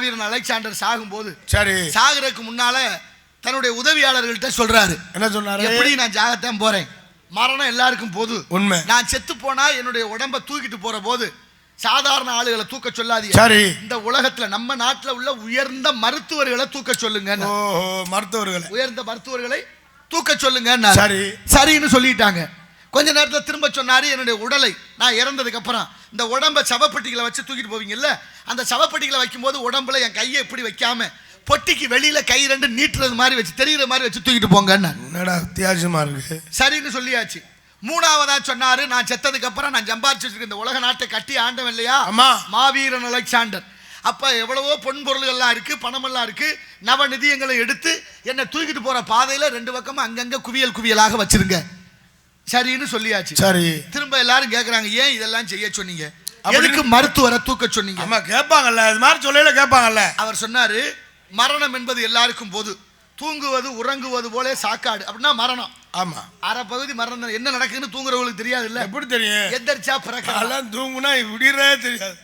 வீரன் அலெக்சாண்டர் சாகும்போது சரி. சாகுறதுக்கு முன்னால தன்னுடைய உதவியாளர்கள்ட்ட சொல்றாரு. என்ன சொன்னாரு? எப்படி நான் ஜாகத்தான் போறேன். மரணம் எல்லாருக்கும் போது உண்மை. நான் செத்து போனா என்னுடைய உடம்ப தூக்கிட்டு போற போது சாதாரண ஆளுகளை தூக்க சொல்லாதீங்க. சரி. இந்த உலகத்துல நம்ம நாட்டுல உள்ள உயர்ந்த மருத்துவர்களை தூக்க சொல்லுங்க மருத்துவர்களை. உயர்ந்த மருத்துவர்களை தூக்க சொல்லுங்க சரி. சரின்னு சொல்லிட்டாங்க. கொஞ்ச நேரத்துல திரும்ப சொன்னாரு என்னுடைய உடலை நான் இறந்ததுக்கு அப்புறம் இந்த உடம்ப சவப்பெட்டிகளை வச்சு தூக்கிட்டு போவீங்கல்ல? அந்த சவப்பெட்டிகளை வைக்கும்போது உடம்புல என் கையை இப்படி வைக்காம பொட்டிக்கு வெளியில கை ரெண்டு நீட்டுறது மாதிரி வச்சு தெரியுற மாதிரி வச்சு தூக்கிட்டு போங்கன்னு என்னடா வித்தியாசமா இருக்கு? சரின்னு சொல்லியாச்சு. மூணாவதா சொன்னாரு நான் செத்ததுக்கு அப்புறம் நான் சம்பாரிச்சு வச்சிருக்க இந்த உலக நாட்டை கட்டி ஆண்டவன் இல்லையா? ஆமா. மாவீரன் அலெக்சாண்டர். அப்ப எவ்வளவோ பொன் பொருள்கள்லாம் இருக்கு பணமெல்லாம் இருக்கு நவ நிதியங்களை எடுத்து என்னை தூக்கிட்டு போற பாதையில ரெண்டு பக்கமும் அங்கங்க குவியல் குவியலாக வச்சிருங்க. சரின்னு சொல்லியாச்சு. சரி. திரும்ப எல்லாரும் கேக்குறாங்க ஏன் இதெல்லாம் செய்ய சொன்னீங்க? எதுக்கு மருத்துவரை தூக்க சொன்னீங்க? ஆமா கேட்பாங்கல்ல இது மாதிரி சொல்லையில கேட்பாங்கல்ல அவர் சொன்னாரு மரணம் என்பது எல்லாருக்கும் போது. தூங்குவது உறங்குவது போல சாக்காடு. அப்படின்னா மரணம். ஆமா. அரை பகுதி மரணம். என்ன நடக்குதுன்னு தூங்குறவங்களுக்கு தெரியாது இல்ல எப்படி தெரியும்? எந்திரிச்சா பிறக்கலாம். தூங்குனா விடியறதே தெரியாது.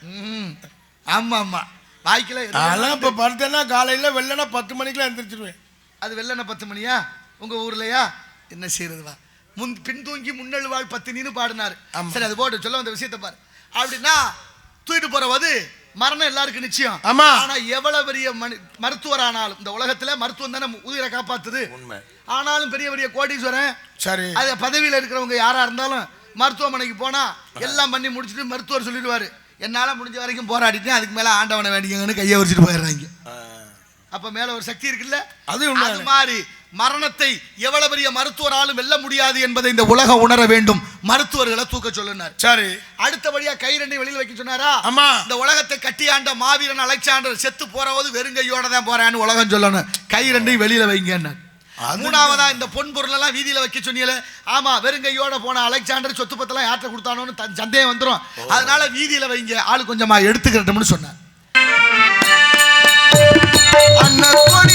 ஆமா ஆமா. வாய்க்கல அதெல்லாம் இப்ப படுத்தேன்னா காலையில வெள்ளனா பத்து மணிக்கெல்லாம் எந்திரிச்சிருவேன். அது வெள்ளன பத்து மணியா? உங்க ஊர்லயா? என்ன செய்யறது வா. முன் பின் தூங்கி முன்னெழுவாள் பத்தினின்னு பாடினாரு. சரி அது போட்டு சொல்ல வந்த விஷயத்தை பாரு. அப்படின்னா தூக்கிட்டு போறவது மரணம் எல்லாருக்கும் நிச்சயம். ஆமா. ஆனா எவ்வளவு பெரிய மருத்துவர் ஆனாலும் இந்த உலகத்துல மருத்துவம் தானே உயிரை காப்பாத்துது. உண்மை. ஆனாலும் பெரிய பெரிய கோடீஸ்வரன் சரி. அது பதவியில் இருக்கிறவங்க யாரா இருந்தாலும் மருத்துவமனைக்கு போனா எல்லாம் பண்ணி முடிச்சுட்டு மருத்துவர் சொல்லிடுவாரு. என்னால முடிஞ்ச வரைக்கும் போராடிட்டேன் அதுக்கு மேல ஆண்டவனை வேண்டிக்கங்கன்னு கையை வச்சுட்டு போயிடுறாங்க. அப்ப மேல ஒரு சக்தி இருக்குல்ல? அது. அது மாதிரி மரணத்தை எவ்வளவு பெரிய மருத்துவராலும் வெல்ல முடியாது என்பதை இந்த உலகம் உணர வேண்டும். மருத்துவர்களை தூக்க சொல்லுனார். சரி. அடுத்தபடியா கை ரெண்டையும் வெளியில வைக்க சொன்னாரா? ஆமா. இந்த உலகத்தை கட்டியாண்ட மாவீரன் அலெக்சாண்டர் செத்து போறவது வெறுங்கையோட தான் போறான்னு உலகம் சொல்லணும். கை ரெண்டையும் வெளியில வைங்க அது மூணாவதா இந்த பொன் பொருள் எல்லாம் வீதியில வைக்க சொன்னீங்களே. ஆமா வெறுங்கையோட போன அலெக்சாண்டர் சொத்து பத்தெல்லாம் யார்ட்ட கொடுத்தானோன்னு தன் சந்தேகம் வந்துரும். அதனால வீதியில வைங்க. ஆளு கொஞ்சமா எடுத்துக்கிறட்டும்னு சொன்னார். அண்ணன் கொடி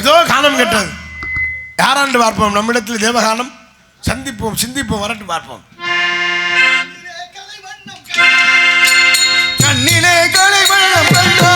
ஏதோ காணம் கேட்டது யாராண்டு பார்ப்போம்? நம்மிடத்தில் தேவகானம். சந்திப்போம் சிந்திப்போம் வரட்டு பார்ப்போம். கண்ணிலே கலை வண்ணம் கண்டா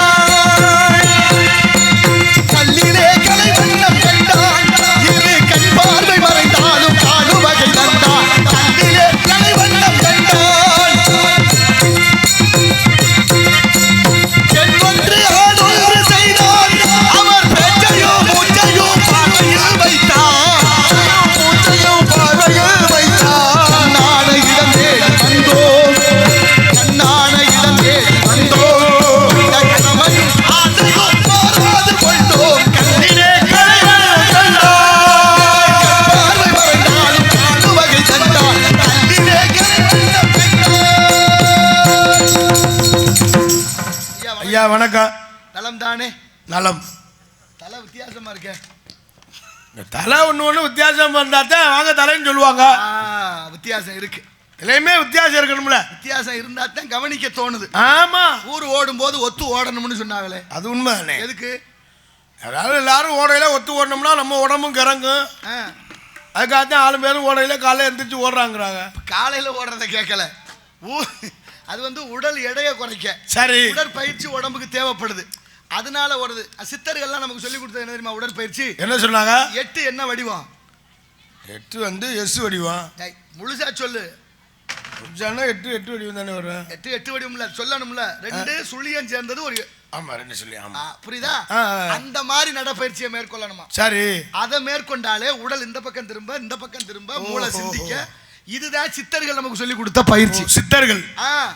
தானே நலம். தலை வித்தியாசமா இருக்கே. தலை ஒன்று ஒன்று வித்தியாசம் இருந்தால் தான் வாங்க தலைன்னு சொல்லுவாங்க. வித்தியாசம் இருக்கு. இதுலையுமே வித்தியாசம் இருக்கணும்ல. வித்தியாசம் இருந்தா தான் கவனிக்க தோணுது. ஆமா. ஊர் ஓடும் போது ஒத்து ஓடணும்னு சொன்னாங்களே. அது உண்மை தானே எதுக்கு? அதாவது எல்லாரும் ஓடையில ஒத்து ஓடணும்னா நம்ம உடம்பும் கிறங்கும். அதுக்காக தான் ஆளு பேரும் ஓடையில காலைல எந்திரிச்சு ஓடுறாங்கிறாங்க. காலையில ஓடுறத கேட்கல ஊ அது வந்து உடல் எடையை குறைக்க. சரி. உடற்பயிற்சி உடம்புக்கு தேவைப்படுது. அதனால ஓடுது சித்தர்கள்லாம் நமக்கு சொல்லி கொடுத்தது என்ன தெரியுமா? உடற்பயிற்சி. என்ன சொன்னாங்க? எட்டு என்ன வடிவம்? எட்டு வந்து எஸ் வடிவம். முழுசா சொல்லு. சொன்னா எட்டு எட்டு வடிவம் தானே வரும். எட்டு எட்டு வடிவம்ல சொல்லணும்ல. ரெண்டு சுழியம் சேர்ந்தது ஒரு ஆமா ரெண்டு சொல்லி ஆமா. புரியுதா. அந்த மாதிரி நடைப்பயிற்சியை மேற்கொள்ளணுமா? சரி. அதை மேற்கொண்டாலே உடல் இந்த பக்கம் திரும்ப இந்த பக்கம் திரும்ப மூளை. சிந்திக்க. இதுதான் சித்தர்கள் நமக்கு சொல்லி கொடுத்த பயிற்சி. சித்தர்கள். ஆ.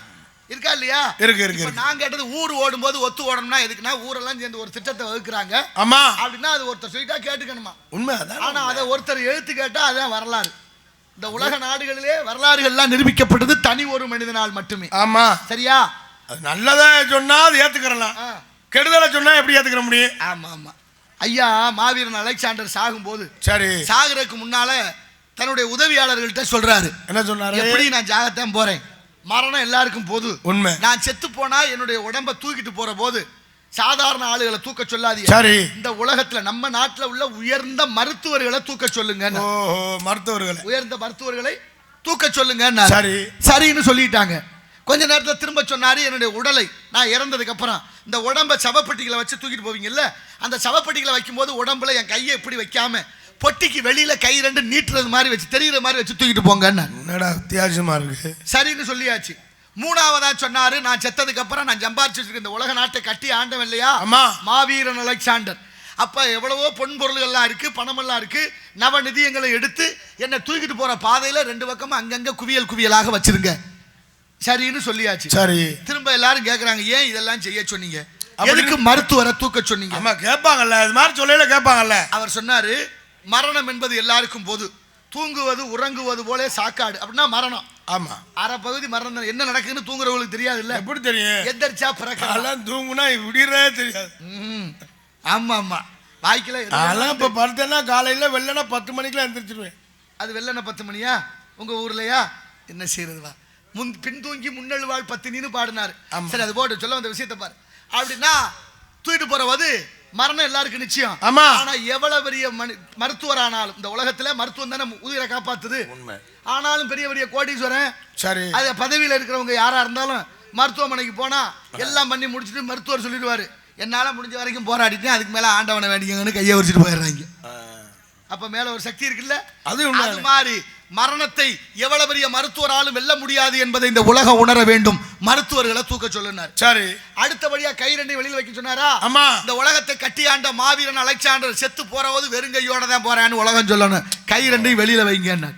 இருக்கா இல்லையா? இருக்கு, இருக்கு. நான் கேட்டது ஊர் ஓடும்போது ஒத்து ஓடணும்னா எதுக்குன்னா ஊரெல்லாம் சேர்ந்து ஒரு திட்டத்தை வகுக்கிறாங்க. ஆமா. அப்படின்னா அது ஒருத்தர் சொல்லிட்டா கேட்டுக்கணுமா? உண்மை ஆனா அதை ஒருத்தர் எழுத்து கேட்டா அதான் வரலாறு. இந்த உலக நாடுகளிலே வரலாறுகள்லாம் நிரூபிக்கப்பட்டது தனி ஒரு மனிதனால் மட்டுமே. ஆமா. சரியா? அது நல்லதா சொன்னா அது ஏத்துக்கிறலாம். கெடுதலை சொன்னா எப்படி ஏத்துக்கிற முடியும்? ஆமா ஆமா. ஐயா மாவீரன் அலெக்சாண்டர் சாகும்போது சரி. சாகுறதுக்கு முன்னால தன்னுடைய உதவியாளர்கள்ட்ட சொல்றாரு. என்ன சொன்னாரு? எப்படி நான் ஜாகத்தான் போறேன். மரணம் எல்லாருக்கும் பொது. உண்மை. நான் செத்து போனா என்னுடைய உடம்ப தூக்கிட்டு போற போது சாதாரண ஆளுகளை தூக்க சொல்லாதீங்க. சரி. இந்த உலகத்துல நம்ம நாட்டுல உள்ள உயர்ந்த மருத்துவர்களை தூக்க சொல்லுங்க மருத்துவர்களை. உயர்ந்த மருத்துவர்களை தூக்க சொல்லுங்க சரி. சரின்னு சொல்லிட்டாங்க. கொஞ்ச நேரத்துல திரும்ப சொன்னாரு என்னுடைய உடலை நான் இறந்ததுக்கு அப்புறம் இந்த உடம்ப சவப்பெட்டிகளை வச்சு தூக்கிட்டு போவீங்கல்ல? அந்த சவப்பெட்டிகளை வைக்கும்போது உடம்புல என் கையை இப்படி வைக்காம பொட்டிக்கு வெளியில கை ரெண்டு நீட்டுறது மாதிரி வச்சு தெரியுற மாதிரி வச்சு தூக்கிட்டு போங்கன்னு என்னடா வித்தியாசமா இருக்கு? சரின்னு சொல்லியாச்சு. மூணாவதா சொன்னாரு நான் செத்ததுக்கு அப்புறம் நான் சம்பாரிச்சு வச்சிருக்க இந்த உலக நாட்டை கட்டி ஆண்டவன் இல்லையா? ஆமா. மாவீரன் அலெக்சாண்டர். அப்ப எவ்வளவோ பொன் பொருள்கள்லாம் இருக்கு பணமெல்லாம் இருக்கு நவ நிதியங்களை எடுத்து என்னை தூக்கிட்டு போற பாதையில ரெண்டு பக்கமும் அங்கங்க குவியல் குவியலாக வச்சிருங்க. சரின்னு சொல்லியாச்சு. சரி. திரும்ப எல்லாரும் கேக்குறாங்க ஏன் இதெல்லாம் செய்ய சொன்னீங்க? எதுக்கு மருத்துவரை தூக்க சொன்னீங்க? ஆமா கேட்பாங்கல்ல இது மாதிரி சொல்லையில கேட்பாங்கல்ல. அவர் சொன்னாரு மரணம் என்பது எல்லாருக்கும் பொது. தூங்குவது உறங்குவது போல சாக்காடு. அப்படின்னா மரணம். ஆமா. அரை பகுதி மரணம். என்ன நடக்குதுன்னு தூங்குறவங்களுக்கு தெரியாது இல்ல எப்படி தெரியும்? எந்திரிச்சா பிறக்கலாம். தூங்குனா விடியறதே தெரியாது. ஆமா ஆமா. வாய்க்கல அதெல்லாம் இப்ப படுத்தேன்னா காலையில வெள்ளனா பத்து மணிக்கெல்லாம் எந்திரிச்சிருவேன். அது வெள்ளன பத்து மணியா? உங்க ஊர்லயா? என்ன செய்யறதுவா முன் பின்தூங்கி முன்னெழுவாள் பத்தினின்னு பாடினாரு. சரி அது போட்டு சொல்ல வந்த விஷயத்தை பாரு. அப்படின்னா தூக்கிட்டு போறது மரணம் எல்லாருக்கும் நிச்சயம். ஆமா. ஆனா எவ்வளவு பெரிய மனி- மருத்துவர் ஆனாலும் இந்த உலகத்துல மருத்துவம் தானே உயிரை காப்பாத்துது. உண்மை. ஆனாலும் பெரிய பெரிய கோடீஸ்வரன் சரி. அது பதவியில் இருக்கிறவங்க யாரா இருந்தாலும் மருத்துவமனைக்கு போனா எல்லாம் பண்ணி முடிச்சுட்டு மருத்துவர் சொல்லிடுவாரு. என்னால முடிஞ்ச வரைக்கும் போராடிட்டேன் அதுக்கு மேல ஆண்டவனை வேண்டிக்கங்கன்னு கையை வச்சுட்டு போயிடுறாங்க. அப்ப மேல ஒரு சக்தி இருக்குல்ல? அது. அது மாதிரி மரணத்தை எவ்வளவு பெரிய மருத்துவராலும் வெல்ல முடியாது என்பதை இந்த உலகம் உணர வேண்டும். மருத்துவர்களை தூக்க சொல்லுனார். சரி. அடுத்தபடியா கை ரெண்டையும் வெளியில வைக்க சொன்னாரா? ஆமா. இந்த உலகத்தை கட்டியாண்ட மாவீரன் அலெக்சாண்டர் செத்து போறவது வெறுங்கையோட தான் போறான்னு உலகம் சொல்லணும். கை ரெண்டையும் வெளியில வைங்க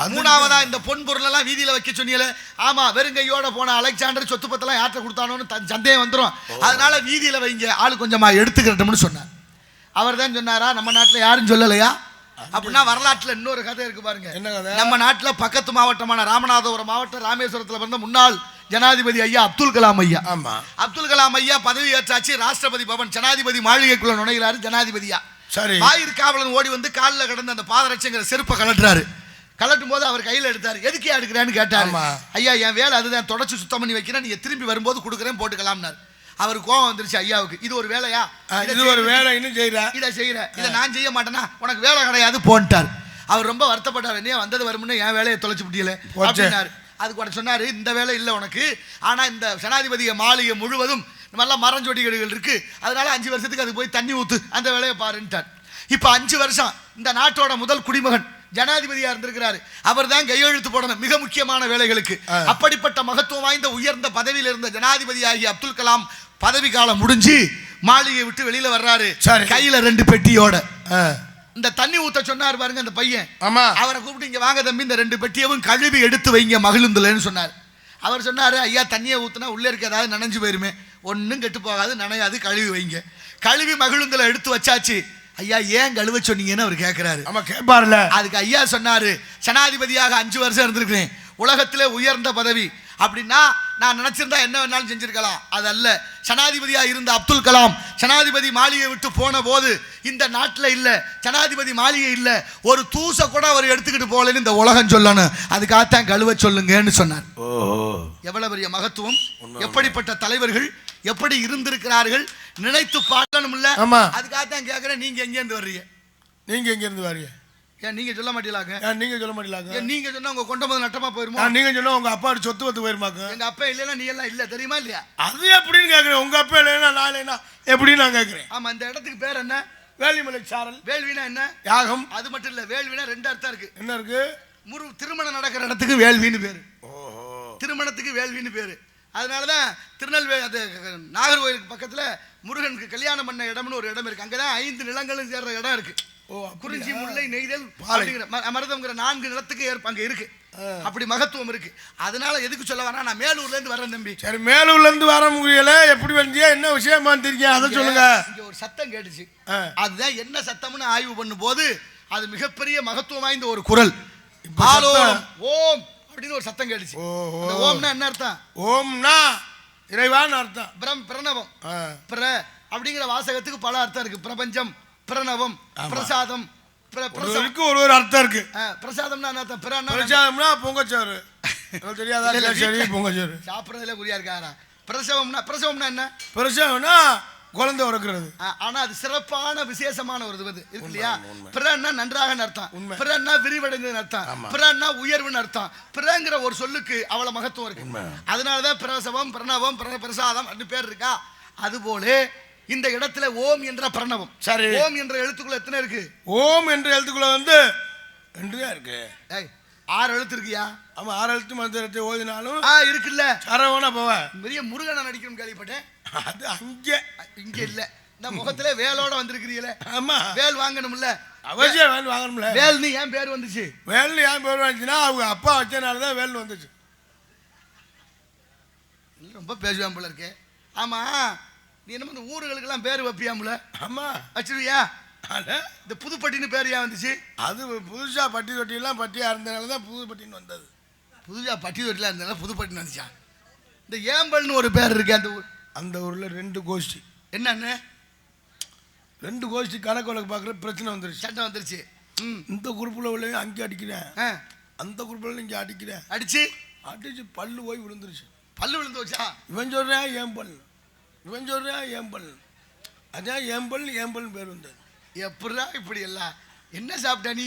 அது மூணாவதா இந்த பொன் பொருள் எல்லாம் வீதியில வைக்க சொன்னீங்களே. ஆமா வெறுங்கையோட போன அலெக்சாண்டர் சொத்து பத்தெல்லாம் யார்ட்ட கொடுத்தானோன்னு தன் சந்தேகம் வந்துரும். அதனால வீதியில வைங்க. ஆளு கொஞ்சமா எடுத்துக்கிறட்டும்னு சொன்னார். அவர் தான் சொன்னாரா நம்ம நாட்டுல யாரும் சொல்லலையா? அப்படின்னா வரலாற்றுல இன்னொரு கதை இருக்கு பாருங்க. என்ன கதை? நம்ம நாட்டுல பக்கத்து மாவட்டமான ராமநாதபுரம் மாவட்டம் ராமேஸ்வரத்துல பிறந்த முன்னாள் ஜனாதிபதி ஐயா அப்துல் கலாம் ஐயா. ஆமா. அப்துல் கலாம் ஐயா பதவி ஏற்றாச்சு ராஷ்டிரபதி பவன் ஜனாதிபதி மாளிகைக்குள்ள நுழைகிறாரு ஜனாதிபதியா. சரி. வாயிற் காவலன் ஓடி வந்து காலில் கிடந்த அந்த பாதரட்சங்கிற செருப்பை கலட்டுறாரு கலட்டும் போது அவர் கையில எடுத்தாரு. எதுக்கே எடுக்கிறேன்னு கேட்டாரு. ஐயா என் வேலை அதுதான். தொடச்சு சுத்தம் பண்ணி வைக்கிறேன். நீங்க திரும்பி வரும்போது கொடுக்குறேன் போட்டுக்கலாம்னாரு. அவர் கோவம் வந்துருச்சு ஐயாவுக்கு. இது ஒரு வேலையா? இதை ஒரு வேலை இன்னும் செய்யற இதை செய்யற. இதை நான் செய்ய மாட்டேனா உனக்கு வேலை கிடையாது போன்ட்டார். அவர் ரொம்ப வருத்தப்பட்டார் என்ன வந்தது வரும்னு என் வேலையை தொலைச்சு போச்சே. அப்படின்னாரு. அதுக்கு உடனே சொன்னாரு இந்த வேலை இல்லை உனக்கு. ஆனா இந்த ஜனாதிபதிய மாளிகை முழுவதும் மாதிரிலாம் மரஞ்சொடிகள் இருக்கு. அதனால அஞ்சு வருஷத்துக்கு அது போய் தண்ணி ஊத்து அந்த வேலையை பாருன்ட்டார். இப்போ அஞ்சு வருஷம் இந்த நாட்டோட முதல் குடிமகன் ஜனாதிபதியா இருந்திருக்கிறாரு. அவர் தான் கையெழுத்து போடணும் மிக முக்கியமான வேலைகளுக்கு. அப்படிப்பட்ட மகத்துவம் வாய்ந்த உயர்ந்த பதவியில் இருந்த ஜனாதிபதி ஆகிய அப்துல் கலாம் பதவி காலம் முடிஞ்சு மாளிகை விட்டு வெளியில வர்றாரு. கையில ரெண்டு பெட்டியோட. இந்த தண்ணி ஊத்த சொன்னார் பாருங்க அந்த பையன். ஆமா. அவரை கூப்பிட்டு இங்க வாங்க தம்பி இந்த ரெண்டு பெட்டியவும் கழுவி எடுத்து வைங்க மகிழுந்துலன்னு சொன்னார். அவர் சொன்னாரு ஐயா தண்ணியை ஊத்துனா உள்ளே இருக்க ஏதாவது நனைஞ்சு போயிருமே. ஒன்றும் கெட்டு போகாது நனையாது கழுவி வைங்க. கழுவி மகிழுந்துல எடுத்து வச்சாச்சு. ஐயா ஏன் கழுவ சொன்னீங்கன்னு அவர் கேட்கிறாரு ஆமா கேட்பார்ல அதுக்கு ஐயா சொன்னாரு ஜனாதிபதியாக அஞ்சு வருஷம் இருந்திருக்கிறேன். உலகத்திலே உயர்ந்த பதவி. அப்படின்னா நான் நினைச்சிருந்தா என்ன வேணாலும் செஞ்சிருக்கலாம். அதல்ல ஜனாதிபதியா இருந்த அப்துல் கலாம் ஜனாதிபதி மாளிகை விட்டு போன போது இந்த நாட்டில் இல்ல ஜனாதிபதி மாளிகை இல்ல ஒரு தூசை கூட அவர் எடுத்துக்கிட்டு போகலன்னு இந்த உலகம் சொல்லணும். அதுக்காகத்தான் கழுவ சொல்லுங்கன்னு சொன்னார். எவ்வளவு பெரிய மகத்துவம் எப்படிப்பட்ட தலைவர்கள் எப்படி இருந்திருக்கிறார்கள் நினைத்து பார்க்கணும்ல. ஆமா. அதுக்காகத்தான் கேட்கிறேன் நீங்க எங்க இருந்து வர்றீங்க? நீங்க எங்க இருந்து வரீங்க ஏன் நீங்க சொல்ல மாட்டீங்களாங்க? ஏன் நீங்க சொல்ல மாட்டீங்களாங்க? ஏன் நீங்க சொன்னா உங்க கொண்ட போது நட்டமா போயிருமோ? நீங்க சொன்னா உங்க அப்பா சொத்து வந்து போயிருமாக்க எங்க அப்பா இல்லைன்னா நீ எல்லாம் இல்ல தெரியுமா இல்லையா? அது எப்படின்னு கேக்குறேன். உங்க அப்பா இல்லைன்னா நான் இல்லைன்னா எப்படின்னு நான் கேக்குறேன். ஆமா இந்த இடத்துக்கு பேர் என்ன? வேலிமலை சாரல். வேள்வினா என்ன? யாகம். அது மட்டும் இல்ல வேள்வினா ரெண்டு அர்த்தம் இருக்கு. என்ன இருக்கு? முரு திருமணம் நடக்கிற இடத்துக்கு வேள்வின்னு பேரு. ஓஹோ. திருமணத்துக்கு வேள்வின்னு பேரு. அதனாலதான் திருநெல்வேலி அது நாகர்கோயிலுக்கு பக்கத்துல முருகனுக்கு கல்யாணம் பண்ண இடம்னு ஒரு இடம் இருக்கு. அங்கதான் ஐந்து நிலங்களும் சேர்ற இடம் இருக்கு. ஓ குறிஞ்சி முல்லை நெய்தல். அப்படிங்கிற மருதம்ங்கிற நான்கு நிலத்துக்கு ஏற்ப அங்க இருக்கு. அப்படி மகத்துவம் இருக்கு. அதனால எதுக்கு சொல்ல வரா நான் மேலூர்ல இருந்து வரேன் தம்பி. சரி மேலூர்ல இருந்து வர முடியல. எப்படி வந்தியா என்ன விஷயமா வந்திருக்கீங்க அதை சொல்லுங்க. இங்க ஒரு சத்தம் கேட்டுச்சு. அதுதான் என்ன சத்தம்னு ஆய்வு பண்ணும்போது அது மிகப்பெரிய மகத்துவம் வாய்ந்த ஒரு குரல். ஆலோலம் ஓம் அப்படின்னு ஒரு சத்தம் கேட்டுச்சு. ஓம்னா என்ன அர்த்தம்? ஓம்னா இறைவான்னு அர்த்தம். பிரம் பிரணவம். பிர அப்படிங்கிற வாசகத்துக்கு பல அர்த்தம் இருக்கு. பிரபஞ்சம் பிரணவம். பிரசாதம் பிர- ஒரு ஒரு அர்த்தம் இருக்கு. பிரசாதம்னா என்ன அர்த்தம்? பிரச்சாரம்னா பொங்கச்சோறு. தெரியாதா? சரி பொங்கச்சோறு. சாப்பிடுறதுல குறியா இருக்காரா? பிரசவம்னா பிரசவம்னா என்ன? பிரசவம்னா குழந்தை உறக்குறது ஆனா அது சிறப்பான விசேஷமான ஒரு இது. இருக்கு இல்லையா? பிறன்னா நன்றாக அர்த்தம். பிறன்னா விரிவடைந்ததுன்னு அர்த்தம். பிறன்னா உயர்வுன்னு அர்த்தம். பிறங்கிற ஒரு சொல்லுக்கு அவ்வளவு மகத்துவம் இருக்கு. அதனாலதான் பிரசவம் பிரணவம் பிர- பிரசாதம் அப்படின்னு பேர் இருக்கா? அதுபோல இந்த இடத்துல ஓம் என்ற பிரணவம். சரி. ஓம் என்ற எழுத்துக்குள்ள எத்தனை இருக்கு? ஓம் என்ற எழுத்துக்குள்ள வந்து ரெண்டு தான் இருக்கு. ஆறு எழுத்து இருக்கியா? ஆமா ஆறு எழுத்து மந்திரத்தை ஓதினாலும் ஆ இருக்குல்ல. சரவணா போவேன். பெரிய முருகனை நடிக்கணும் கேள்விப்பட்டேன். அது அங்கே. இங்க இல்ல. இந்த முகத்துல வேலோட வந்திருக்கிறீங்களே. ஆமா. வேல் வாங்கணும்ல. அவசியம் வேல் வாங்கணும்ல. வேல்னு ஏன் பேர் வந்துச்சு? வேல் ஏன் பேர் வந்துச்சுன்னா அவங்க அப்பா வச்சனால தான் வேல் வந்துச்சு. ரொம்ப பேசுவான் போல இருக்கு. ஆமா. நீ என்ன இந்த ஊர்களுக்கெல்லாம் பேர் வைப்பியாமுல ஆமா. வச்சிருவியா? இந்த புதுப்பட்டின்னு பேர் ஏன் வந்துச்சு? அது புதுசா பட்டி தொட்டியெல்லாம் பட்டியா இருந்தனால தான் புது பட்டின்னு வந்தது. புதுசா பட்டி தொட்டில இருந்தாலும் புதுப்பட்டின்னு வந்துச்சா இந்த ஏம்பல்னு ஒரு பேர் இருக்கு அந்த ஊர் அந்த ஊர்ல ரெண்டு கோஷ்டி. என்னன்னு? ரெண்டு கோஷ்டி கணக்கு வழக்கு பார்க்குற பிரச்சனை வந்துருச்சு. சட்டம் வந்துருச்சு. இந்த குரூப்பில் உள்ள அங்கே அடிக்கிறேன். அந்த குரூப்பில் இங்கே அடிக்கிறேன். அடிச்சு? அடிச்சு பல்லு போய் விழுந்துருச்சு. பல்லு விழுந்து வச்சா இவன் சொல்கிறேன் ஏன் பல் இவன் சொல்கிறேன் ஏன் பல் அதான் ஏன் பல் ஏன் பல் பேர் வந்தது. எப்படா இப்படி எல்லாம்? என்ன சாப்பிட்ட நீ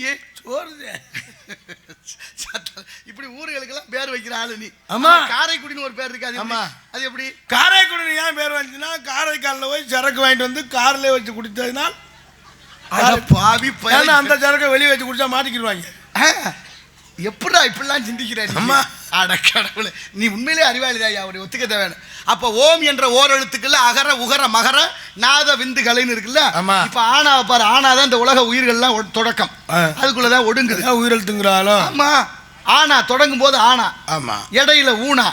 சத்தம். இப்படி ஊர்களுக்கெல்லாம் பேர் வைக்கிற ஆளு நீ ஆமா. காரைக்குடின்னு ஒரு பேர் இருக்கு அது எப்படி? ஆமா. அது எப்படி காரைக்குடி ஏன் பேர் வந்துச்சுன்னா காரைக்காலில் போய் சரக்கு வாங்கிட்டு வந்து கார்லேயே வச்சு குடித்ததுனால் பாவி அந்த சரக்கை வெளியே வச்சு குடிச்சா மாட்டிக்கிடுவாங்க ஆ, எப்படிடா இப்படிலாம் சிந்திக்கிற நீ? அட கடவுளே நீ உண்மையிலே அறிவாளிதாயா அவரை ஒத்துக்க தேவையான அப்ப ஓம் என்ற ஓர் எழுத்துக்குள்ள அகர உகர மகர நாத விந்து கலைன்னு இருக்குல்ல? ஆமா. இப்ப ஆனாவை பாரு ஆனாதான் இந்த உலக உயிர்கள்லாம் ஒ- தொடக்கம். ஆ. அதுக்குள்ளதான் ஒடுங்குது. ஏன் உயிரெழுத்துங்கிறாலும் ஆமா. ஆனா தொடங்கும் போது ஆனா. ஆமாம் இடையில ஊனா.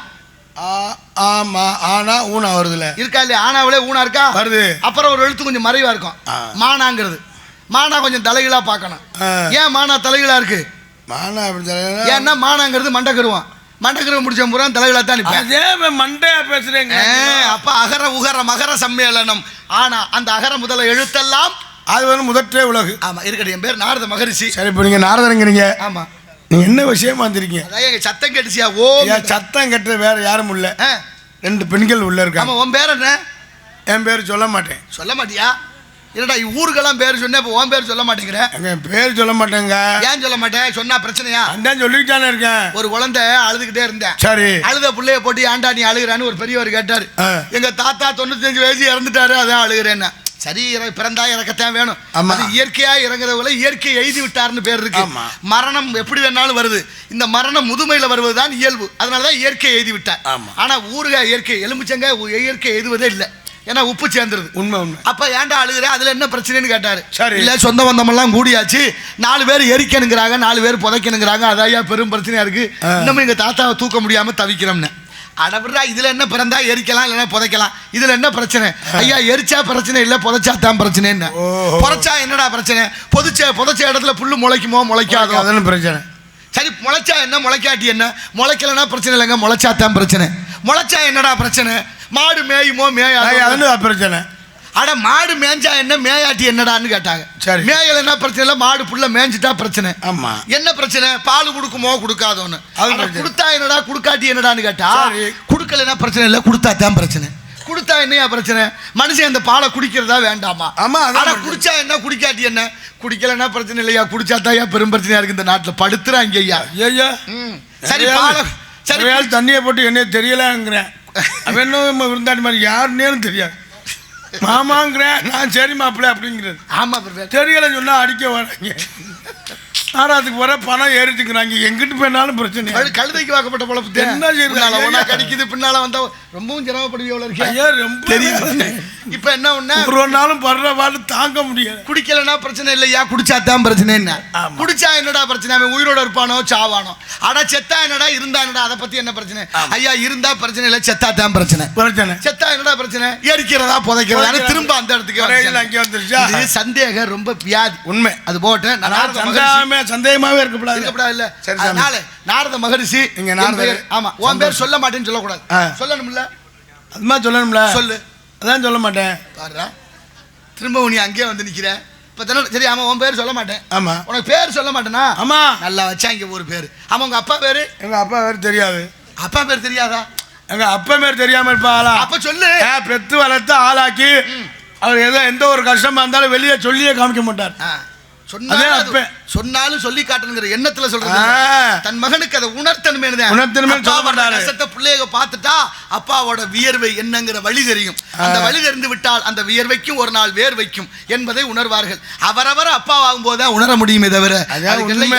ஆமா ஆனா ஊனா வருதுல. இருக்கா இல்லையா? ஆனாவிலே ஊனா இருக்கா? வருது. அப்புறம் ஒரு எழுத்து கொஞ்சம் மறைவா இருக்கும். ஆ. மானாங்கிறது. மானா கொஞ்சம் தலைகீழா பார்க்கணும். ஆ. ஏன் மானா தலைகீழா இருக்கு? மானா அப்படி ஏன்னா மானாங்கிறது மண்டக்கருவான் மண்டக்கருவம் முடிச்ச பூரா தலைகீழா தான் அதே மண்டையா பேசுறேங்க. அப்ப அகர உகர மகர சம்மேளனம். ஆனா அந்த அகர முதல எழுத்தெல்லாம் அது வந்து முதற்றே உலகு. ஆமா இருக்கட்டும் என் பேர் நாரத மகரிஷி. சரி இப்போ நீங்க நாரதருங்கிறீங்க. ஆமா. நீங்க என்ன விஷயமா வந்திருக்கீங்க? அதான் சத்தம் கேட்டுச்சியா? ஏன் சத்தம் கட்டுற வேற யாரும் இல்ல. ரெண்டு பெண்கள் உள்ள ஆமா இருக்காங்க உன் பேர் என்ன? என் பேர் சொல்ல மாட்டேன். சொல்ல மாட்டியா? என்னடா ஊருக்கெல்லாம் பேர் சொன்னேன் இப்போ உன் பேர் சொல்ல மாட்டேங்கிற? எங்க பேர் சொல்ல மாட்டேங்க. ஏன் சொல்ல மாட்டேன் சொன்னா பிரச்சனையா? அதான் சொல்லிட்டானே இருக்கேன். ஒரு குழந்தை அழுதுகிட்டே இருந்தேன். சரி. அழுத புள்ளைய போட்டு ஏன்டா நீ அழுகிறான்னு? ஒரு பெரியவர் கேட்டாரு. எங்க தாத்தா தொண்ணூத்தஞ்சு வயசு இறந்துட்டாரு அதான் அழுகிறேன்னு. சரி பிறந்தா இறக்கத்தான் வேணும். அது இயற்கையா இறங்குறவங்கள இயற்கை எழுதி விட்டாருன்னு பேர் இருக்கு. மரணம் எப்படி வேணாலும் வருது. இந்த மரணம் முதுமையில வருவதுதான் இயல்பு. அதனாலதான் இயற்கை எழுதி விட்டார். ஆனா ஊறுகாய் இயற்கை எலுமிச்சங்க இயற்கை எழுதுவதே இல்லை. ஏன்னா உப்பு சேர்ந்துருது. உண்மை உண்மை. அப்ப ஏன்டா அழுகுற? அதுல என்ன பிரச்சனைன்னு கேட்டாரு. சரி. இல்ல சொந்த பந்தமெல்லாம் கூடியாச்சு. நாலு பேர் எரிக்கணுங்கிறாங்க நாலு பேர் புதைக்கணுங்கிறாங்க. அதையா பெரும் பிரச்சனையா இருக்கு. இன்னமும் எங்க தாத்தாவை தூக்க முடியாம தவிக்கிறோம்னு அடவிடா இதுல என்ன பிறந்தா எரிக்கலாம் இல்லைன்னா புதைக்கலாம். இதுல என்ன பிரச்சனை? ஐயா எரிச்சா பிரச்சனை இல்ல புதைச்சா தான் பிரச்சனை என்ன. புதைச்சா என்னடா பிரச்சனை? புதைச்ச புதைச்ச இடத்துல புல்லு முளைக்குமோ முளைக்காதோ? அதெல்லாம் பிரச்சனை. சரி முளைச்சா என்ன முளைக்காட்டி என்ன? முளைக்கலன்னா பிரச்சனை இல்லைங்க முளைச்சா தான் பிரச்சனை. முளைச்சா என்னடா பிரச்சனை? மாடு மேயுமோ மேயாது? பிரச்சனை. அட மாடு மேஞ்சா என்ன மேயாட்டி என்னடான்னு கேட்டாங்க. சரி. மேயல என்ன பிரச்சனை இல்லை மாடு புள்ள மேய்ஞ்சிட்டா பிரச்சனை. ஆமா. என்ன பிரச்சனை? பால் கொடுக்குமோ கொடுக்காதோன்னு. கொடுத்தா என்னடா கொடுக்காட்டி என்னடான்னு கேட்டா. கொடுக்கலன்னா பிரச்சனை இல்லை கொடுத்தா தான் பிரச்சனை. கொடுத்தா என்னையா பிரச்சனை? மனுஷன் அந்த பாலை குடிக்கிறதா வேண்டாமா? ஆமா, அதான் ஆனா பிரச்சனை. குடிச்சா என்ன குடிக்காட்டி என்ன? குடிக்கலன்னா பிரச்சனை இல்லையா? குடிச்சா தான் பெரும் பிரச்சனையா இருக்கு இந்த நாட்டுல படுத்துறாங்க ஐயா. ஐயா. சரி பாலை சரி சரி தண்ணியை போட்டு என்ன தெரியலங்கிறேன். அவன் என்ன விருந்தாடி மாதிரி? யாருன்னேன்னு தெரியாது. மாமாங்கிறேன் நான் சரி மாப்பிள்ள அப்படிங்கிறது. ஆமா தெரியலன்னு சொன்னா அடிக்க வராங்க. ஆறாத்துக்கு வர பணம் ஏறிட்டுக்கிறாங்க எங்கிட்டு போனாலும் பிரச்சனை கழு- கழுதைக்கு வாக்கப்பட்ட பொழப்பு என்ன ஒண்ணா ஐயா. கடிக்குது பின்னால வந்தா ரொம்பவும் சிரமப்படுவி எவ்வளவு இருக்கேன் ஐயா ரொம்ப தெரியுது. இப்ப என்ன ஒண்ணு? ஒரு ஒரு நாளும் படுற பாடு தாங்க முடியல. குடிக்கலன்னா பிரச்சனை இல்லையா? குடிச்சா தான் பிரச்சனை என்ன. குடிச்சா என்னடா பிரச்சனை? அவன் உயிரோட இருப்பானோ சாவானோ? அட செத்தா என்னடா? இருந்தா என்னடா? அதை பத்தி என்ன பிரச்சனை? ஐயா இருந்தா பிரச்சனை இல்லை செத்தா தான் பிரச்சனை. பிரச்சனை. செத்தா என்னடா பிரச்சனை? எரிக்கிறதா புதைக்கிறதா. திரும்ப அந்த இடத்துக்கு. அங்கே வந்துருச்சா? சந்தேகம் ரொம்ப வியாதி. உண்மை. அது போட்டு நான் நாரத சந்தேகமே சந்தேகமாவே இருக்கக்கூடாது இருக்கப்படாது இல்ல. சரி. அதனால நாரத மகரிஷி நீங்க. பேர், ஆமா உன் பேர் சொல்ல மாட்டேன்னு சொல்லக்கூடாது. சொல்லணும்ல? அதுமா சொல்லணும்ல. சொல்லு. அதான் சொல்ல மாட்டேன். பாருடா திரும்ப நீ அங்கேயே வந்து நிக்கிற இப்ப தானே சரி ஆமா உன் பேர் சொல்ல மாட்டேன். ஆமா. உனக்கு பேர் சொல்ல மாட்டேனா? ஆமா. நல்லா வச்சா இங்க ஒரு பேர். ஆமா உங்க அப்பா பேரு? எங்க அப்பா பேர் தெரியாது. அப்பா பேர் தெரியாதா? எங்க அப்பா பேர் தெரியாம இருப்பாளா அப்ப சொல்லு. பெத்து வளர்த்து ஆளாக்கி அவர் ஏதோ எந்த ஒரு கஷ்டமா இருந்தாலும் வெளியே சொல்லியே காமிக்க மாட்டார். அதே சொன்னாலும் சொல்லி காட்டணுங்கிற எண்ணத்துல சொல்றது. தன் மகனுக்கு அதை உணர்த்தணுமே உணர்த்தணுமே. கஷ்டத்தை பிள்ளைக பார்த்துட்டா அப்பாவோட வியர்வை என்னங்கிற வழி தெரியும் அந்த வழி தெரிந்து விட்டால் அந்த வியர்வைக்கும் ஒரு நாள் வேர் வைக்கும் என்பதை உணர்வார்கள் அவரவர் அப்பாவாகும் போது தான் உணர முடியுமே தவிர.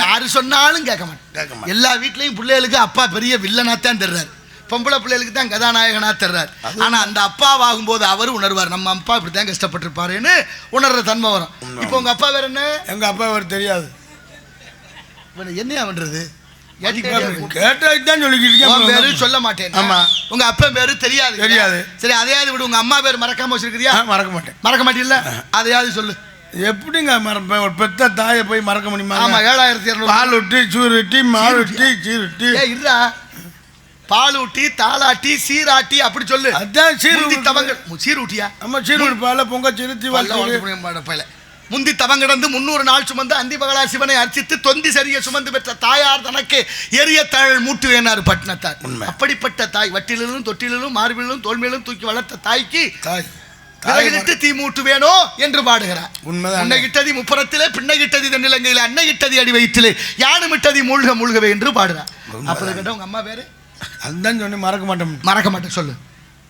யாரு சொன்னாலும் கேட்க மாட்டேன். எல்லா வீட்லயும் பிள்ளைகளுக்கு அப்பா பெரிய வில்லனா தான் தர்றாரு பொம்பளை பிள்ளைகளுக்கு தான் கதாநாயகனா தர்றாரு. ஆனா அந்த அப்பாவாகும் போது அவர் உணர்வார் நம்ம அப்பா இப்படி தான் கஷ்டப்பட்டிருப்பாருன்னு உணர்ற தன்மை வரும். இப்போ உங்க அப்பா வேற என்ன? எங்க அப்பா பேர் தெரியாது. என்னையா இருக்கேன். சொல்ல மாட்டேன். ஆமா. உங்க அப்பா பேரு தெரியாது. தெரியாது. சரி அதையாவது விடு. உங்க அம்மா பேர் மறக்காம வச்சிருக்கிறியா? மறக்க மாட்டேன். மறக்க மாட்டீல்ல? அதையாவது சொல்லு. எப்படிங்க மறப்பேன் ஒரு பெத்த தாயை போய் மறக்க முடியுமா? ஆமா ஏழாயிரத்தி இரநூறு. பால் விட்டு மால் விட்டு இருடா. பாலூட்டி தாளாட்டி சீராட்டி அப்படி சொல்லு. அதான் சீரு முந்தி தவங்கள் சீரூட்டியா நம்ம சீரு பால பொங்க பாட பயல. முந்தி தவங்கிடந்து முன்னூறு நாள் சுமந்து அந்தி பகலா சிவனை அர்ச்சித்து தொந்தி சரிய சுமந்து பெற்ற தாயார் தனக்கு எரிய தாழ் மூட்டு வேணார் பட்டினத்தார். உண்மை. அப்படிப்பட்ட தாய் வட்டிலும் தொட்டிலும் மார்பிலும் தோல்மையிலும் தூக்கி வளர்த்த தாய்க்கு தாய். விறகிட்டு தீ மூட்டு வேணோ என்று பாடுகிறார். உண்மைதான். உன்னை இட்டதி முப்புறத்திலே பின்னை இட்டதி தன்னிலங்கையில அன்னை இட்டதி அடி வயிற்றிலே யானும் இட்டதி மூழ்க மூழ்கவே என்று பாடுறார் அப்படி கேட்ட உங்க அம்மா பேரு அதுதான் சொன்னி மறக்க மாட்டோம். மறக்க மாட்டேன் சொல்லு.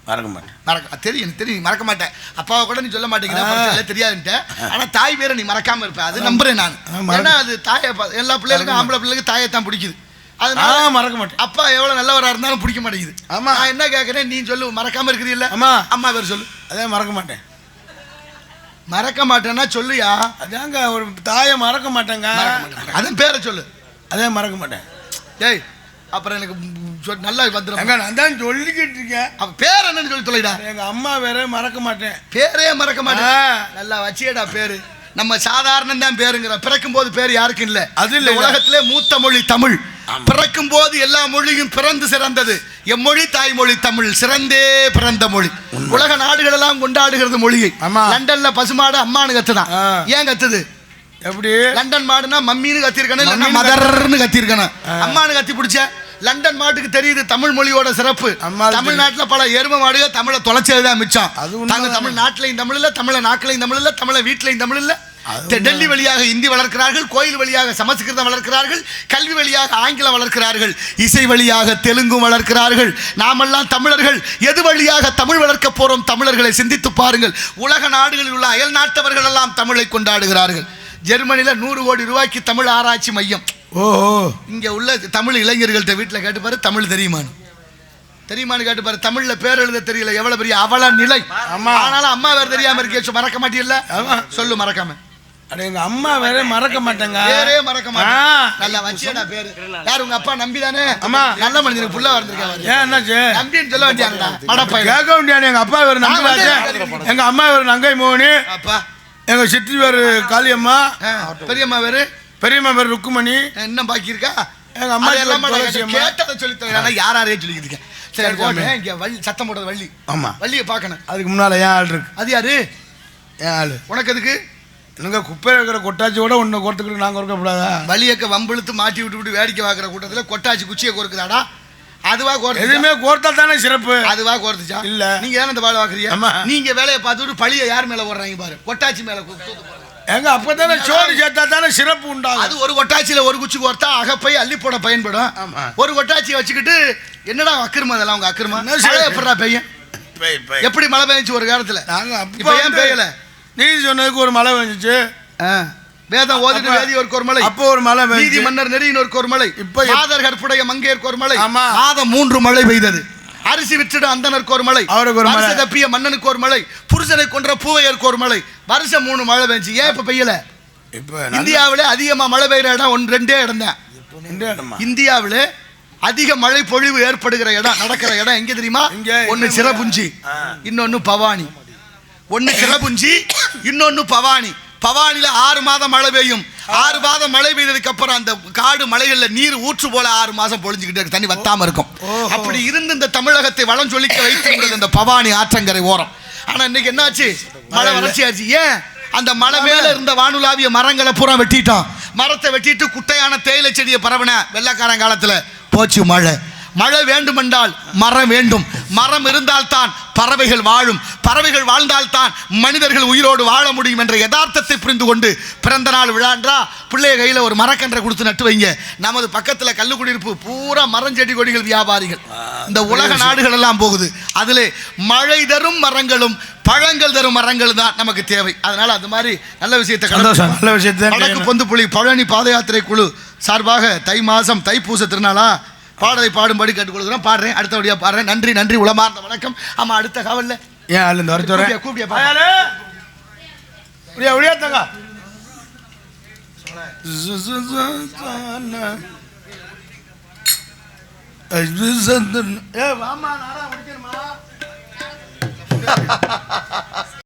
மறக்க மாட்டேன். மறக்க தெரியும் எனக்கு தெரியும் மறக்க மாட்டேன் அப்பாவை கூட நீ சொல்ல மாட்டேங்கிற தெரியாதுன்ட்டு. ஆனா தாய் பேரை நீ மறக்காம இருப்ப அது நம்புறேன் நான். ஏன்னா அது தாயை பா- எல்லா பிள்ளைகளுக்கும் ஆம்பளை பிள்ளைகளுக்கு தாயை தான் பிடிக்குது. அதனால மறக்க மாட்டேன். அப்பா எவ்வளவு நல்லவரா இருந்தாலும் பிடிக்க மாட்டேங்குது. ஆமா. நான் என்ன கேட்கறேன் நீ சொல்லு மறக்காம இருக்கிறீல்ல? ஆமா. அம்மா பேர் சொல்லு. அதே மறக்க மாட்டேன். மறக்க மாட்டேன்னா சொல்லுயா? அதாங்க ஒரு தாயை மறக்க மாட்டேங்க. மாட்டேன். அதன் பேரை சொல்லு. அதே மறக்க மாட்டேன். ஏய் அப்புறம் எனக்கு நல்லா வந்துடும் நான் தான் சொல்லிக்கிட்டு இருக்கேன். அவ பேர் என்னன்னு சொல்லி தொலைடா எங்க அம்மா வேற மறக்க மாட்டேன். பேரே மறக்க மாட்டேன். நல்லா வச்சியடா பேரு. நம்ம சாதாரணம் தான் பேருங்கிற பிறக்கும் போது பேர் யாருக்கும் இல்ல? அது இல்ல. உலகத்திலே மூத்த மொழி தமிழ். பிறக்கும் போது எல்லா மொழியும் பிறந்து சிறந்தது. எம்மொழி தாய்மொழி தமிழ். சிறந்தே பிறந்த மொழி. உலக நாடுகள் எல்லாம் கொண்டாடுகிறது மொழியை. லண்டன்ல பசுமாடு அம்மானு கத்துதான். ஏன் கத்துது? எப்படி? லண்டன் மாடுனா மம்மின்னு கத்திருக்கணும் மதர்னு கத்திருக்கணும். அம்மானு கத்தி பிடிச்ச லண்டன் மாட்டுக்கு தெரியுது தமிழ் மொழியோட சிறப்பு. தமிழ்நாட்டுல பல எரும மாடுகள் தமிழை தொலைச்சதுதான் மிச்சம். அது உண்மைதான். தாங்க தமிழ் நாட்டிலையும் தமிழ் இல்ல தமிழ நாட்டிலையும் தமிழ் இல்ல தமிழ வீட்டிலையும் தமிழ் இல்ல. தெ- டெல்லி வழியாக இந்தி வளர்க்கிறார்கள் கோயில் வழியாக சமஸ்கிருதம் வளர்க்கிறார்கள் கல்வி வழியாக ஆங்கிலம் வளர்க்கிறார்கள் இசை வழியாக தெலுங்கும் வளர்க்கிறார்கள். நாமெல்லாம் தமிழர்கள். எது வழியாக தமிழ் வளர்க்க போறோம் தமிழர்களை சிந்தித்து பாருங்கள். உலக நாடுகளில் உள்ள அயல் நாட்டவர்கள் எல்லாம் தமிழை கொண்டாடுகிறார்கள். ஜெர்மனில நூறு கோடி ரூபாய்க்கு தமிழ் ஆராய்ச்சி மையம். ஓஹோ இங்க உள்ள தமிழ் இளைஞர்கள்ட்ட வீட்டில் கேட்டு பாரு தமிழ் தெரியுமான்னு. தெரியுமான்னு கேட்டு பாரு தமிழ்ல பேர் எழுத தெரியல எவ்வளவு பெரிய அவல நிலை. ஆனாலும் அம்மா வேற தெரியாம இருக்கே மறக்க மாட்டியல்ல? ஆமா. சொல்லு மறக்காம. அட எங்க அம்மா வேற மறக்க மாட்டேங்க. பேரே மறக்க. மாட்டேன். நல்லா வச்சியடா பேரு. யார் உங்க அப்பா நம்பி தானே ஆமா. நல்ல மனிதனுக்கு புள்ள வந்திருக்காரு ஏன் என்னாச்சு? நம்பின்னு சொல்ல வேண்டியாங்கடா மடப்பையன் கேட்க முடியாது எங்க அப்பா வேறு வந்து- எங்க அம்மா வேறு நங்கை மோகனி அப்பா. எங்க சித்தி வேறு காளியம்மா. பெரியம்மா வேறு. பெரியம்மா வேறு ருக்குமணி. இன்னும் பாக்கி இருக்கா? எங்க அம்மா எல்லாமே. கேட்டதை சொல்லி தரேன் யார் யாரையும் சொல்லிக்கிட்டு இருக்கேன்? சரி. போட்டேன் இங்க வள்ளி சத்தம் போடுறது வள்ளி. ஆமா. வள்ளியை பார்க்கணும். அதுக்கு முன்னால ஏன் ஆள் இருக்கு? அது யாரு? ஏன் ஆள்? உனக்கு எதுக்கு? என்னங்க குப்பையில் இருக்கிற கொட்டாச்சியோட ஒன்று கொடுத்துக்கிட்டு நாங்கள் இருக்கக்கூடாதா வலியக்க வம்பிழுத்து மாட்டி விட்டு விட்டு வேடிக்கை பார்க்குற கூட்டத்துல கொட்டாச்சி குச்சியை கோர்க்குதாடா அதுவா கோர்த்து எதுவுமே கோர்த்தா தானே சிறப்பு. அதுவா கோர்த்துச்சா? இல்ல. நீங்க தானே இந்த வேலை பார்க்குறீங்க ஆமா. நீங்க வேலையை பார்த்துட்டு பழிய யார் மேல போடுறாங்க பாரு? கொட்டாச்சி மேல. எங்க அப்போ தானே சோறு சேர்த்தா தானே சிறப்பு உண்டாகும். அது ஒரு கொட்டாச்சியில ஒரு குச்சி கோர்த்தா அகப்பை அள்ளி போட பயன்படும். ஒரு கொட்டாச்சியை வச்சுக்கிட்டு என்னடா அக்கிரமா அதெல்லாம் உங்க அக்கிரமா என்ன செய்ய? மழை எப்படிடா பெய்யும்? பெய், பெய். எப்படி மழை பெய்ஞ்சுச்சு ஒரு காலத்துல? இப்ப ஏன் பெய்யல? நீ சொன்னதுக்கு ஒரு மழை ஆ. வேதம் ஓதிட்டு வேதி ஒரு மலை அப்போ ஒரு மழை நீதி மன்னர் நெறியினோருக்கு ஒரு மலை இப்ப மாதர் கற்புடைய மலை ஆமா. மாதம் மூன்று மழை பெய்தது. அரிசி விற்றுட அந்தனருக்கு ஒரு மலை அவருக்கு ஒரு மழை. வருஷ தப்பிய மன்னனுக்கு ஒரு மலை புருஷனை கொன்ற பூவையருக்கு ஒரு மலை. வருஷம் மூணு மழை பெஞ்சு. ஏன் இப்ப பெய்யல? இப்போ இந்தியாவில அதிகமா மழை பெய்யுற இடம் ஒன்று ரெண்டே இடம்? தான் இந்தியாவில அதிக மழை பொழிவு ஏற்படுகிற இடம் நடக்கிற இடம் எங்க தெரியுமா? ஒன்னு சிறப்புஞ்சி ஆ. இன்னொன்னு பவானி. ஒன்னு சிறப்புஞ்சி இன்னொன்னு பவானி. பவானில ஆறு மாதம் மழை பெய்யும். ஆறு மாதம் மழை பெய்ததுக்கு அப்புறம் அந்த காடு மலைகள்ல நீர் ஊற்று போல ஆறு மாசம் பொழிஞ்சுக்கிட்டு இருக்கு, தண்ணி வத்தாம இருக்கும். அப்படி இருந்து இந்த தமிழகத்தை வளம் சொல்லிக்க வைத்திருந்தது இந்த பவானி ஆற்றங்கரை ஓரம். ஆனா இன்னைக்கு என்னாச்சு? மழை வறட்சி ஆச்சு ஏன்? அந்த மலை மேல இருந்த வானுலாவிய மரங்களை பூரா வெட்டிட்டோம் மரத்தை வெட்டிட்டு குட்டையான தேயிலை செடியை பரவின வெள்ளக்காரன் காலத்துல. போச்சு மழை. மழை வேண்டுமென்றால் மரம் வேண்டும். மரம் இருந்தால்தான் பறவைகள் வாழும். பறவைகள் வாழ்ந்தால்தான் மனிதர்கள் உயிரோடு வாழ முடியும் என்ற யதார்த்தத்தை புரிந்து கொண்டு பிறந்த நாள் விழான்றா பிள்ளைய கையில் ஒரு மரக்கன்றை கொடுத்து நட்டு வைங்க. நமது பக்கத்தில் கல்லுக்குடியிருப்பு பூரா மரஞ்செடி கொடிகள் வியாபாரிகள். இந்த உலக நாடுகள் எல்லாம் போகுது. அதிலே மழை தரும் மரங்களும் பழங்கள் தரும் மரங்கள் தான் நமக்கு தேவை. அதனால அது மாதிரி நல்ல விஷயத்தை நல்ல விஷயத்தை வடக்கு பொந்துப்புலி பழனி பாத யாத்திரை குழு சார்பாக தை மாசம் தைப்பூச திருநாளா பாடலை பாடும்படி கேட்டுக்கொள்கிறோம். பாடுறேன் அடுத்தபடியா பாடுறேன். நன்றி நன்றி உளமார்ந்த வணக்கம். ஆமா அடுத்த காவல்ல. ஏன் ஆள் இந்த வர கூப்பிடியா, கூப்பிடியா, பா. ஒடியா ஒடியா தங்க. ஏ வாமா நாடா முடிக்கணுமா